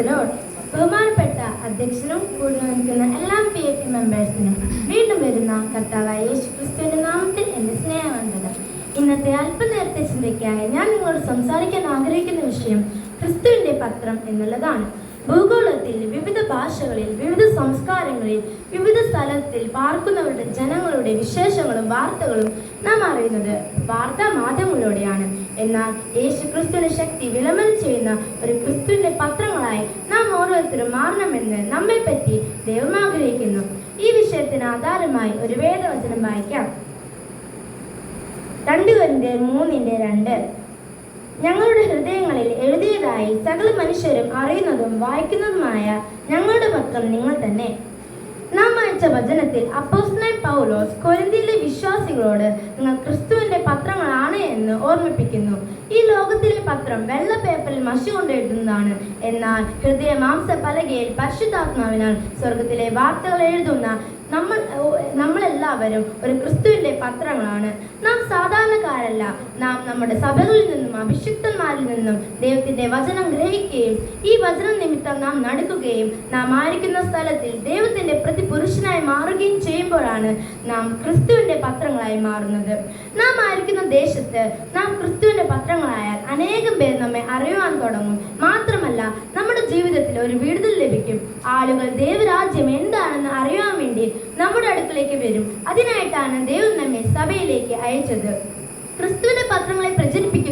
യോഗത്തിനോട് ബഹുമാനപ്പെട്ട അധ്യക്ഷനും കൂടി നിൽക്കുന്ന എല്ലാ പി എ പി മെമ്പേഴ്സിനും വീണ്ടും വരുന്ന കർത്താവായ യേശു ക്രിസ്തുവിന്റെ നാമത്തിൽ എന്റെ സ്നേഹവന്ദനം. ഇന്നത്തെ അല്പനേരത്തെ ചിന്തയ്ക്കായി ഞാൻ നിങ്ങളോട് സംസാരിക്കാൻ ആഗ്രഹിക്കുന്ന വിഷയം ക്രിസ്തുവിന്റെ പത്രം എന്നുള്ളതാണ്. ഭൂഗോളത്തിൽ വിവിധ ഭാഷകളിൽ വിവിധ സംസ്കാരങ്ങളിൽ വിവിധ സ്ഥലത്തിൽ പാർക്കുന്നവരുടെ ജനങ്ങളുടെ വിശേഷങ്ങളും വാർത്തകളും നാം അറിയുന്നത് വാർത്താ മാധ്യമങ്ങളിലൂടെയാണ് എന്നാൽ യേശു ക്രിസ്തുവിന്റെ ശക്തി വിളംബരം ചെയ്യുന്ന ഒരു ക്രിസ്തുവിന്റെ പത്രങ്ങളായി നാം ഓരോരുത്തരും മാറണമെന്ന് നമ്മെ പറ്റി ദൈവം ആഗ്രഹിക്കുന്നു. ഈ വിഷയത്തിന് ആധാരമായി ഒരു വേദവചനം വായിക്കാം. രണ്ട് കൊരിന്ത്യർ മൂന്നിന്റെ രണ്ട്. ഞങ്ങളുടെ ഹൃദയങ്ങളിൽ എഴുതിയതായി സകല മനുഷ്യരും അറിയുന്നതും വായിക്കുന്നതുമായ ഞങ്ങളുടെ പത്രം നിങ്ങൾ തന്നെ. നാം വായിച്ച വചനത്തിൽ അപ്പോസ്തലൻ പൗലോസ് കൊരിന്തിയിലെ വിശ്വാസികളോട് നിങ്ങൾ പത്രങ്ങളാണ് എന്ന് ഓർമ്മിപ്പിക്കുന്നു. ഈ ലോകത്തിലെ പത്രം വെള്ള പേപ്പറിൽ മഷി കൊണ്ട് എഴുതുന്നതാണ്. എന്നാൽ ഹൃദയ മാംസ പലകയിൽ പരിശുദ്ധാത്മാവിനാൽ സ്വർഗത്തിലെ വാർത്തകൾ എഴുതുന്ന നമ്മൾ നമ്മളെല്ലാവരും ഒരു ക്രിസ്തുവിന്റെ പത്രങ്ങളാണ്. നാം സാധാരണക്കാരല്ല. നാം നമ്മുടെ സഭകളിൽ നിന്നും അഭിഷിക്തന്മാരിൽ നിന്നും ദൈവത്തിന്റെ വചനം ഗ്രഹിക്കുകയും ഈ വചനം നിമിത്തം നാം നടക്കുകയും നാം ആയിരിക്കുന്ന സ്ഥലത്തിൽ ദൈവത്തിന്റെ പ്രതിപുരുഷനായി മാറുകയും ചെയ്യുമ്പോഴാണ് നാം ക്രിസ്തുവിന്റെ പത്രങ്ങളായി മാറുന്നത്. നാം ദേശത്ത് നാം ക്രിസ്തുവിന്റെ പത്രങ്ങളായാൽ അനേകം പേർ നമ്മെ അറിയുവാൻ തുടങ്ങും. മാത്രമല്ല നമ്മുടെ ജീവിതത്തിൽ ഒരു വിടുതൽ ലഭിക്കും. ആളുകൾ ദൈവരാജ്യം എന്താണെന്ന് അറിയാൻ വേണ്ടി നമ്മുടെ അടുക്കിലേക്ക് വരും. അതിനായിട്ടാണ് ദൈവം നമ്മെ സഭയിലേക്ക് അയച്ചത്. ക്രിസ്തുവിന്റെ പത്രങ്ങളെ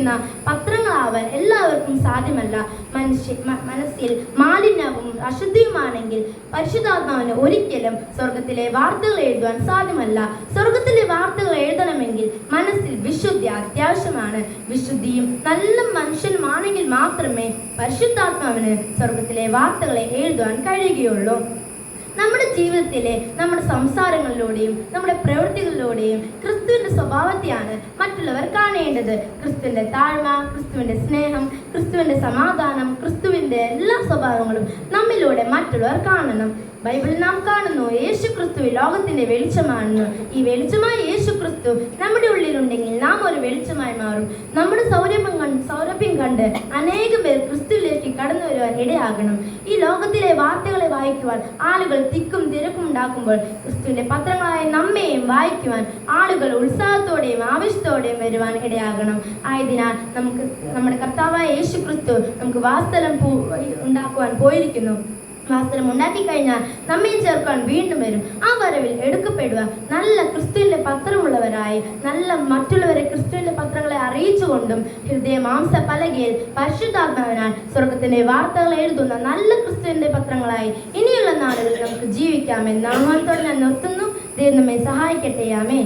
പ്രചരിപ്പിക്കുന്ന പത്രങ്ങളാവാൻ എല്ലാവർക്കും സാധ്യമല്ല. മനുഷ്യ മനസ്സിൽ മാലിന്യവും അശുദ്ധിയുമാണെങ്കിൽ പരിശുദ്ധാത്മാവിന് ഒരിക്കലും സ്വർഗത്തിലെ വാർത്തകൾ എഴുതുവാൻ സാധ്യമല്ല. സ്വർഗത്തിലെ വാർത്തകൾ എഴുതണമെങ്കിൽ മനസ്സിൽ വിശുദ്ധി അത്യാവശ്യമാണ്. വിശുദ്ധിയും നല്ല മനുഷ്യനുമാണെങ്കിൽ മാത്രമേ പരിശുദ്ധാത്മാവിന് സ്വർഗത്തിലെ വാർത്തകളെ എഴുതുവാൻ കഴിയുകയുള്ളൂ. നമ്മുടെ ജീവിതത്തിലെ നമ്മുടെ സംസാരങ്ങളിലൂടെയും നമ്മുടെ പ്രവൃത്തികളിലൂടെയും ക്രിസ്തുവിന്റെ സ്വഭാവത്തെയാണ് മറ്റുള്ളവർ കാണേണ്ടത്. ക്രിസ്തുവിന്റെ താഴ്മ ക്രിസ്തുവിന്റെ സ്നേഹം ക്രിസ്തുവിന്റെ സമാധാനം ക്രിസ്തുവിന്റെ എല്ലാ സ്വഭാവങ്ങളും നമ്മിലൂടെ മറ്റുള്ളവർ കാണണം. ബൈബിളിൽ നാം കാണുന്നു. യേശു ക്രിസ്തു ലോകത്തിന്റെ വെളിച്ചമാണെന്ന്. ഈ വെളിച്ചമായ യേശു ക്രിസ്തു നമ്മുടെ ഉള്ളിലുണ്ടെങ്കിൽ നാം ഒരു വെളിച്ചമായി മാറും. നമ്മുടെ സൗരഭ്യം കണ്ട് സൗരഭ്യം കണ്ട് അനേകം പേർ ക്രിസ്തുവിലേക്ക് കടന്നു വരുവാൻ ഇടയാകണം. ഈ ലോകത്തിലെ വാർത്തകളെ വായിക്കുവാൻ ആളുകൾ തിക്കും തിരക്കും ഉണ്ടാക്കുമ്പോൾ ക്രിസ്തുവിന്റെ പത്രങ്ങളായ നമ്മയും വായിക്കുവാൻ ആളുകൾ ഉത്സാഹത്തോടെയും ആവശ്യത്തോടെയും വരുവാൻ ഇടയാകണം. ആയതിനാൽ നമുക്ക് നമ്മുടെ കർത്താവായ യേശു ക്രിസ്തു നമുക്ക് വാസ്തലം ഉണ്ടാക്കുവാൻ പോയിരിക്കുന്നു. വാസ്തവം ഉണ്ടാക്കി കഴിഞ്ഞാൽ നമ്മെ ചേർക്കാൻ വീണ്ടും വരും. ആ വരവിൽ എടുക്കപ്പെടുക നല്ല ക്രിസ്തുവിന്റെ പത്രമുള്ളവരായി നല്ല മറ്റുള്ളവരെ ക്രിസ്തുവിന്റെ പത്രങ്ങളെ അറിയിച്ചുകൊണ്ടും ഹൃദയ മാംസ പലകയിൽ പരിശുദ്ധാത്മാവിനാൽ സ്വർഗത്തിന്റെ വാർത്തകൾ എഴുതുന്ന നല്ല ക്രിസ്തുവിന്റെ പത്രങ്ങളായി ഇനിയുള്ള നാളുകളിൽ നമുക്ക് ജീവിക്കാമെന്ന് ആഹ്വാനത്തോടെ ഞാൻ നിർത്തുന്നു. ദൈവം നമ്മെ സഹായിക്കട്ടെ. ആമേ